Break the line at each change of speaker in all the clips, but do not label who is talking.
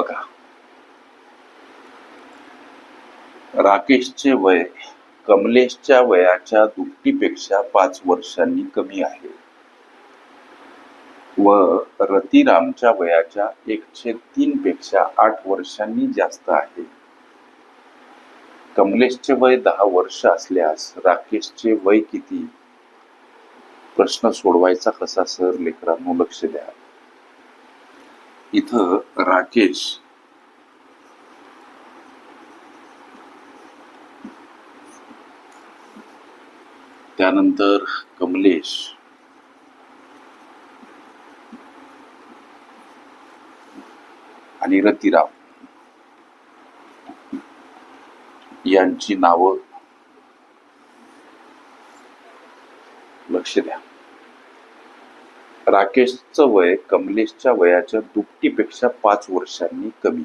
बघा राकेशचे वय कमलेशच्या वयाच्या दुपटीपेक्षा पाच वर्षांनी कमी आहे. व रतीरामच्या वयाच्या एकशे तीन पेक्षा आठ वर्षांनी जास्त आहे. कमलेशचे वय दहा वर्ष असल्यास राकेशचे वय किती? प्रश्न सोडवायचा कसा सर? लेकरांनो लक्ष द्या. इथं राकेश. त्यानंतर कमलेश. आणि रतिराव यांची नावं लक्ष द्या. राकेशचं वय कमलेशच्या वयाच्या दुपटीपेक्षा पाच वर्षांनी कमी.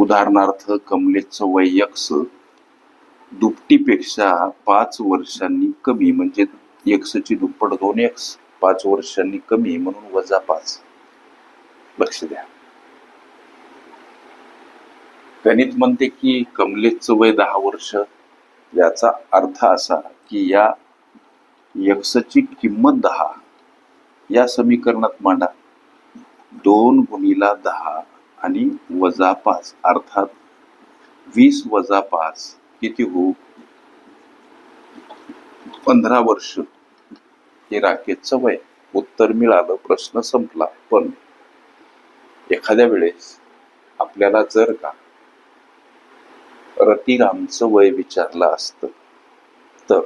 उदाहरणार्थ कमलेशचं वय यक्ष दुपटीपेक्षा पाच वर्षांनी कमी म्हणजे यक्षची दुप्पट दोन एक्स पाच वर्षांनी कमी म्हणून वजा पाच. लक्ष द्या. गणित म्हणते की कमलेशचं वय दहा वर्ष याचा अर्थ असा की या यक्सची किंमत दहा. या समीकरणात मांडा. दोन गुणीला दहा आणि वजा पाच अर्थात वीस वजा पाच किती होऊ? पंधरा वर्ष. हे राकेशचं वय उत्तर मिळालं प्रश्न संपला. पण एखाद्या वेळेस आपल्याला जर का रतीरामचं वय विचारलं असतं तर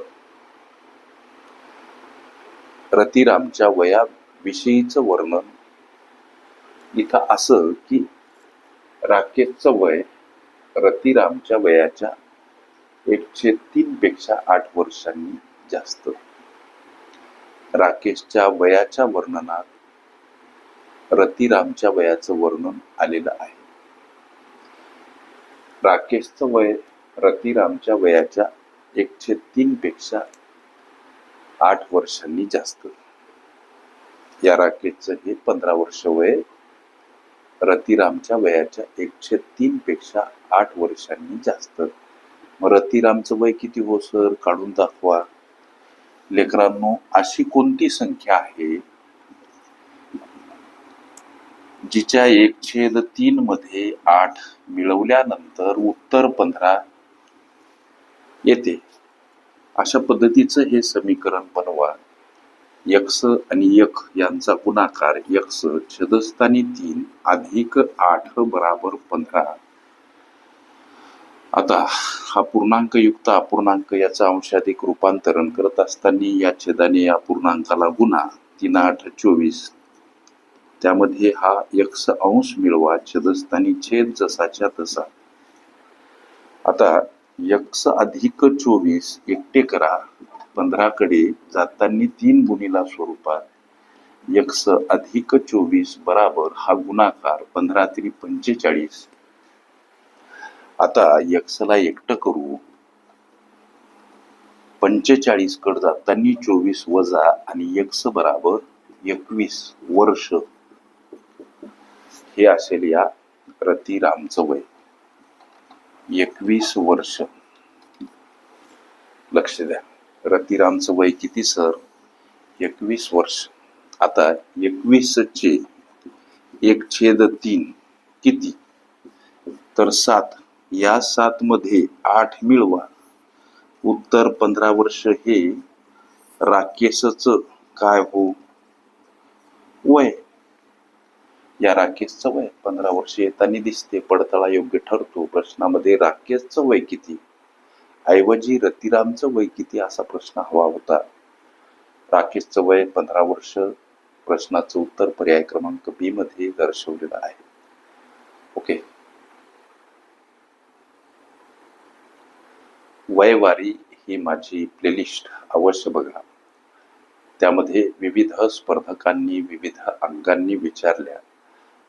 रतिरामच्या वयाविषयीचं वर्णन इथं असं की राकेशचं वय रतिरामच्या वयाच्या एकशे तीन पेक्षा आठ वर्षांनी जास्त. राकेशच्या वयाच्या वर्णनात रतिरामच्या वयाचं वर्णन आलेलं आहे. राकेशचं वय रतिरामच्या वयाच्या एकशे तीन पेक्षा आठ वर्षांनी जास्त. या राकेशचं हे पंधरा वर्ष वय रतिरामच्या वयाच्या एकशे तीन पेक्षा आठ वर्षांनी जास्त. मग रतिरामचं वय किती हो सर? काढून दाखवा. लेकरांनो अशी कोणती संख्या आहे जिच्या एक छेद तीन मध्ये आठ मिळवल्यानंतर उत्तर पंधरा येते? अशा पद्धतीचं हे समीकरण बनवा. यक्स आणि यक यांचा गुणाकार यक्स छदस्थानी तीन अधिक आठ बराबर पंधरा. आता हा पूर्णांक युक्त अपूर्णांक याचा अंशाधिक रूपांतरण करत असताना या छेदाने या पूर्णांकाला गुणा तीन आठ चोवीस. त्यामध्ये हा यक्स अंश मिळवा छदस्थानी छेद जसाच्या तसा. आता यक्ष अधिक चोवीस एकटे करा. पंधराकडे जाताना तीन गुणीला स्वरूपात. यक्ष अधिक चोवीस बराबर हा गुणाकार पंधरा तरी पंचेचाळीस. आता यक्षला एकटं करू. पंचेचाळीस कड जाताना चोवीस वजा आणि यक्ष बराबर एकवीस वर्ष. हे असेल या रतिरामचं वय. एकवीस वर्ष. लक्ष द्या. रतीरामचं वय किती सर? एकवीस वर्ष. आता एकवीस चे एक छेद तीन किती? तर सात. या सात मध्ये आठ मिळवा. उत्तर पंधरा वर्ष हे राकेशच काय हो वय या राकेशचं वय पंधरा वर्ष येताना दिसते पडताळा योग्य ठरतो. प्रश्नामध्ये राकेशचं वय किती? ऐवजी रतिरामचं वय किती असा प्रश्न हवा होता. राकेशचं वय पंधरा वर्ष. प्रश्नाचं उत्तर पर्याय क्रमांक बी मध्ये दर्शवलेलं आहे. ओके. वयवारी ही माझी प्लेलिस्ट. अवश्य बघा. त्यामध्ये विविध स्पर्धकांनी विविध अंगांनी विचारल्या.